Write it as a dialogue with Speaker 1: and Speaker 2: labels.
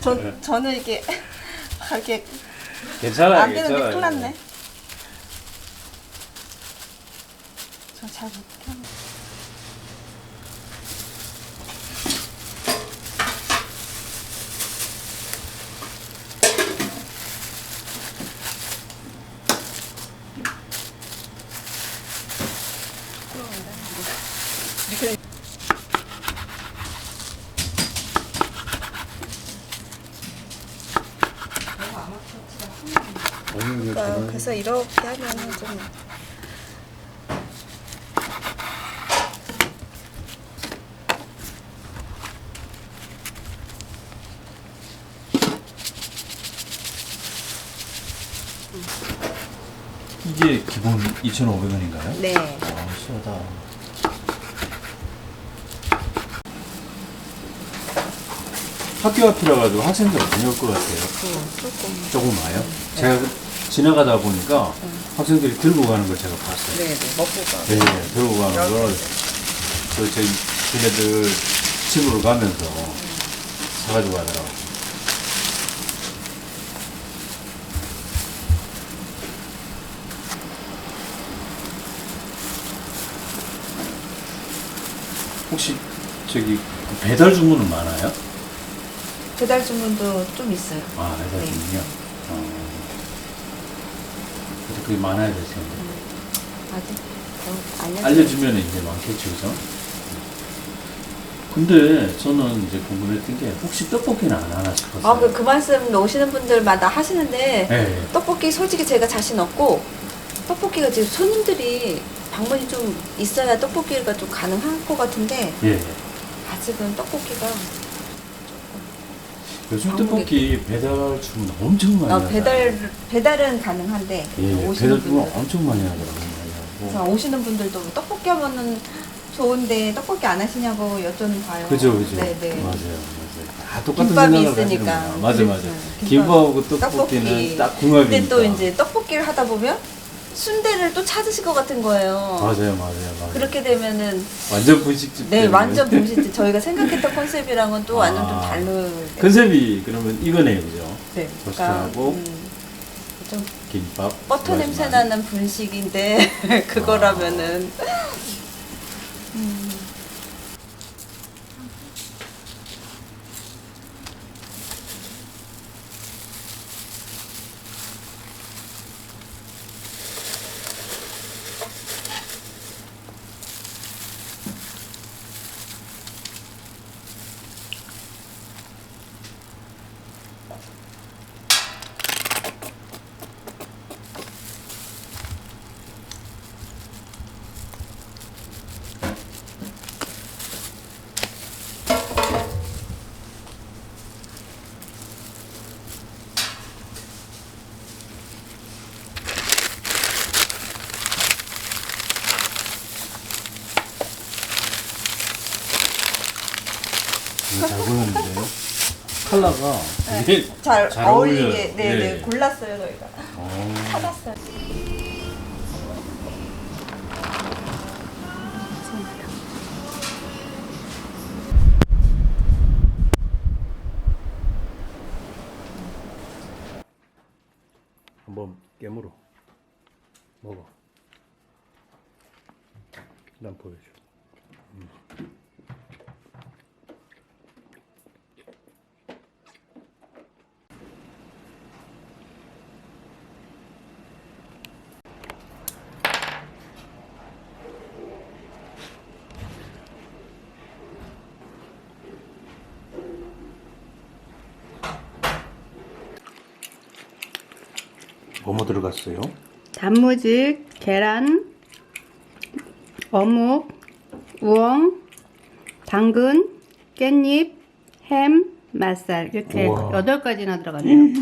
Speaker 1: 전 저는 이게 이게
Speaker 2: 괜찮아요.
Speaker 1: 안 되는데
Speaker 2: 괜찮아요.
Speaker 1: 큰일 났네. 저 잘 못하네.
Speaker 2: 오늘
Speaker 1: 그러니까 그래서 이렇게 하면은 좀
Speaker 2: 이게 기본 2,500원인가요?
Speaker 1: 네.
Speaker 2: 아, 싸다. 학교 앞이라 가지고 학생들 많이 올 것 같아요.
Speaker 1: 조금
Speaker 2: 조금 와요. 제가 지나가다 보니까 학생들이 들고 가는 걸 제가 봤어요.
Speaker 1: 네, 네. 먹고 가.
Speaker 2: 네, 들고 가는 걸. 그 저희 걔네들 집으로 가면서 사가지고 가더라고요. 혹시 저기 그 배달 주문은 많아요?
Speaker 1: 배달 주문도 좀 있어요.
Speaker 2: 아, 배달
Speaker 1: 네.
Speaker 2: 주문이요? 어. 그게 많아야 될 텐데.
Speaker 1: 아직 더 알려.
Speaker 2: 알려주면 이제 많겠죠, 그죠? 근데 저는 이제 궁금했던 게 혹시 떡볶이는 안 하나 싶었어요.
Speaker 1: 아, 그, 그 말씀 오시는 분들마다 하시는데
Speaker 2: 네.
Speaker 1: 떡볶이 솔직히 제가 자신 없고 떡볶이가 지금 손님들이 방문이 좀 있어야 떡볶이가 좀 가능할 것 같은데
Speaker 2: 예.
Speaker 1: 아직은 떡볶이가
Speaker 2: 요즘
Speaker 1: 아무래도.
Speaker 2: 떡볶이 배달 주문 엄청 많이
Speaker 1: 어,
Speaker 2: 하잖아요.
Speaker 1: 배달 배달은 가능한데
Speaker 2: 예,
Speaker 1: 오시는
Speaker 2: 배달 주문
Speaker 1: 분들
Speaker 2: 엄청 많이 하더라고요.
Speaker 1: 그래서 오시는 분들도 떡볶이 하면은 좋은데 떡볶이 안 하시냐고 여쭤는 봐요.
Speaker 2: 그죠, 그죠.
Speaker 1: 네네.
Speaker 2: 맞아요, 맞아요. 다 똑같은
Speaker 1: 김밥이
Speaker 2: 생각을
Speaker 1: 있으니까.
Speaker 2: 맞아, 맞아.
Speaker 1: 김밥,
Speaker 2: 김밥하고 떡볶이는
Speaker 1: 떡볶이.
Speaker 2: 딱 궁합이니까.
Speaker 1: 근데 또 이제 떡볶이를 하다 보면 순대를 또 찾으실 것 같은 거예요.
Speaker 2: 맞아요, 맞아요, 맞아요.
Speaker 1: 그렇게 되면은
Speaker 2: 완전 분식집.
Speaker 1: 네
Speaker 2: 때문에.
Speaker 1: 완전 분식 저희가 생각했던 컨셉이랑은 또 완전 좀
Speaker 2: 아.
Speaker 1: 다르.
Speaker 2: 컨셉이 그러면 이거네요, 그죠?
Speaker 1: 네.
Speaker 2: 토스트하고
Speaker 1: 음, 좀
Speaker 2: 김밥.
Speaker 1: 버터
Speaker 2: 두
Speaker 1: 냄새. 나는 분식인데 그거라면은 음.
Speaker 2: 잘 보였는데요? 컬러가 되게
Speaker 1: 잘,
Speaker 2: 잘
Speaker 1: 어울리게
Speaker 2: 어울려요.
Speaker 1: 네네
Speaker 2: 예.
Speaker 1: 골랐어요 저희가
Speaker 2: 어.
Speaker 1: 찾았어요.
Speaker 2: 한번 깨물어 먹어 난 보여줘 음. 뭐뭐 들어갔어요?
Speaker 3: 단무지, 계란, 어묵, 우엉, 당근, 깻잎, 햄, 맛살 이렇게
Speaker 2: 우와.
Speaker 3: 여덟 가지나 들어갔네요.